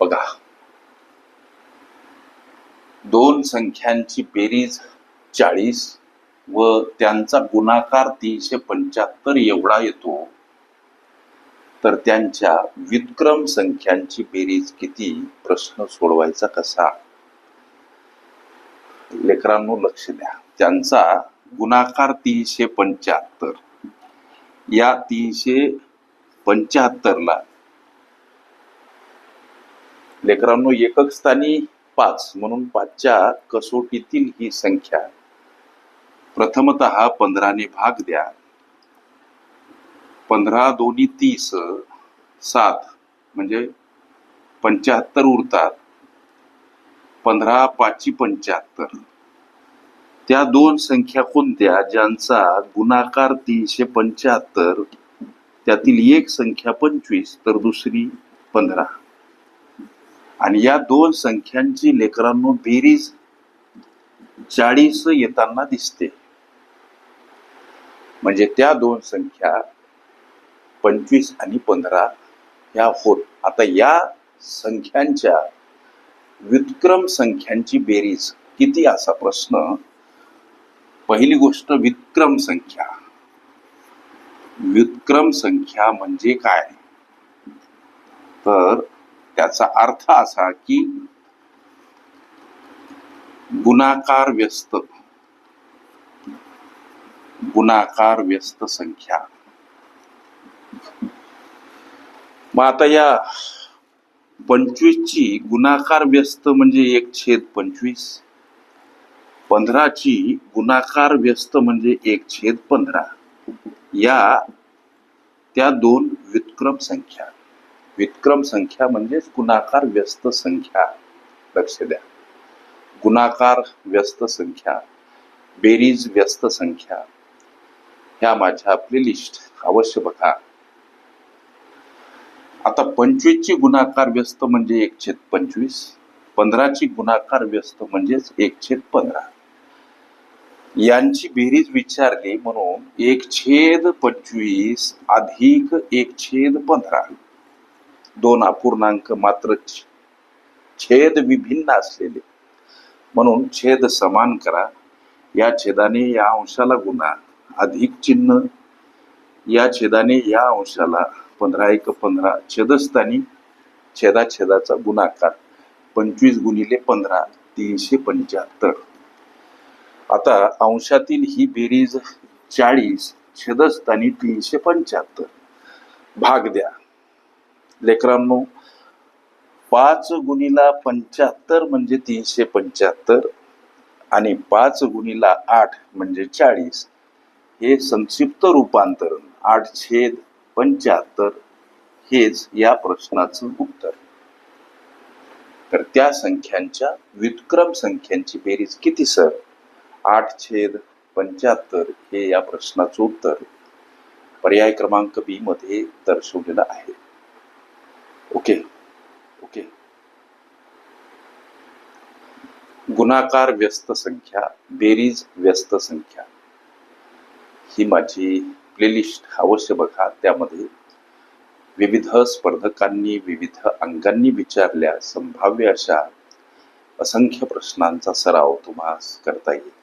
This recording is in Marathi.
बघा. दोन संख्यांची बेरीज चाळीस व त्यांचा गुणाकार तीनशे पंच्याहत्तर एवढा येतो. तर त्यांच्या विक्रम संख्यांची बेरीज किती? प्रश्न सोडवायचा कसा? लेकरांनो लक्ष द्या. त्यांचा गुणाकार तीनशे पंच्याहत्तर. या तीनशे पंच्याहत्तरला लेकरांनो एकक स्थानी पाच म्हणून पाचच्या कसोटीतील ही संख्या. प्रथमत पंधराने भाग द्या. पंधरा दोन्ही तीस सात म्हणजे पंच्याहत्तर उरतात. पंधरा पाचशे पंच्याहत्तर. त्या दोन संख्या कोणत्या? ज्यांचा गुणाकार तीनशे पंच्याहत्तर त्यातील एक संख्या पंचवीस तर दुसरी पंधरा. आणि या दोन संख्यांची लेकरांनो बेरीज चाळीस येताना दिसते. म्हणजे त्या दोन संख्या पंचवीस आणि पंधरा ह्या होत. आता या संख्यांच्या व्युत्क्रम संख्यांची बेरीज किती असा प्रश्न? पहिली गोष्ट व्युत्क्रम संख्या. व्युत्क्रम संख्या म्हणजे काय? तर त्याचा अर्थ असा की गुणाकार व्यस्त. गुणाकार व्यस्त संख्या. मग आता या पंचवीसची गुणाकार व्यस्त म्हणजे एक छेद पंचवीस. पंधराची गुणाकार व्यस्त म्हणजे एक छेद पंधरा. या त्या दोन व्युत्क्रम संख्या. विक्रम संख्या म्हणजेच गुणाकार व्यस्त संख्या. लक्ष द्या. गुणाकार व्यस्त संख्या बेरीज व्यस्त संख्या ह्या माझ्या प्लेलिस्ट अवश्य बघा. आता पंचवीसची गुणाकार व्यस्त म्हणजे एक छेद पंचवीस. पंधराची गुणाकार व्यस्त म्हणजेच एक छेद पंधरा. यांची बेरीज विचारली म्हणून एक छेद पंचवीस अधिक एक छेद पंधरा. दोन अपूर्णांक मात्र छेद विभिन्न असलेले. म्हणून छेद समान करा. या छेदाने या अंशाला गुणा. अधिक चिन्ह. या छेदाने या अंशाला पंधरा एक पंधरा. छेदस्थानी छेदाछेदाचा गुणाकार. पंचवीस गुणिले पंधरा तीनशे पंच्याहत्तर. आता अंशातील ही बेरीज चाळीस छेदस्थानी तीनशे पंच्याहत्तर. भाग द्या. लेकरांनो पाच गुणीला पंच्याहत्तर म्हणजे तीनशे पंच्याहत्तर आणि पाच गुणीला आठ म्हणजे चाळीस. हे संक्षिप्त रूपांतरण आठ छेद पंच्याहत्तर हेच या प्रश्नाचं उत्तर. तर त्या संख्यांच्या व्युत्क्रम संख्यांची बेरीज किती सर? आठ छेद पंच्याहत्तर हे या प्रश्नाचं उत्तर. पर्याय क्रमांक बी मध्ये दर्शवलेलं आहे. ओके. ओके. गुणाकार व्यस्त संख्या बेरीज व्यस्त संख्या. ही माझी प्लेलिस्ट अवश्य बघा. त्यामध्ये विविध स्पर्धकांनी विविध अंगांनी विचारल्या संभाव्य अशा असंख्य प्रश्नांचा सराव तुम्हाला करता येईल.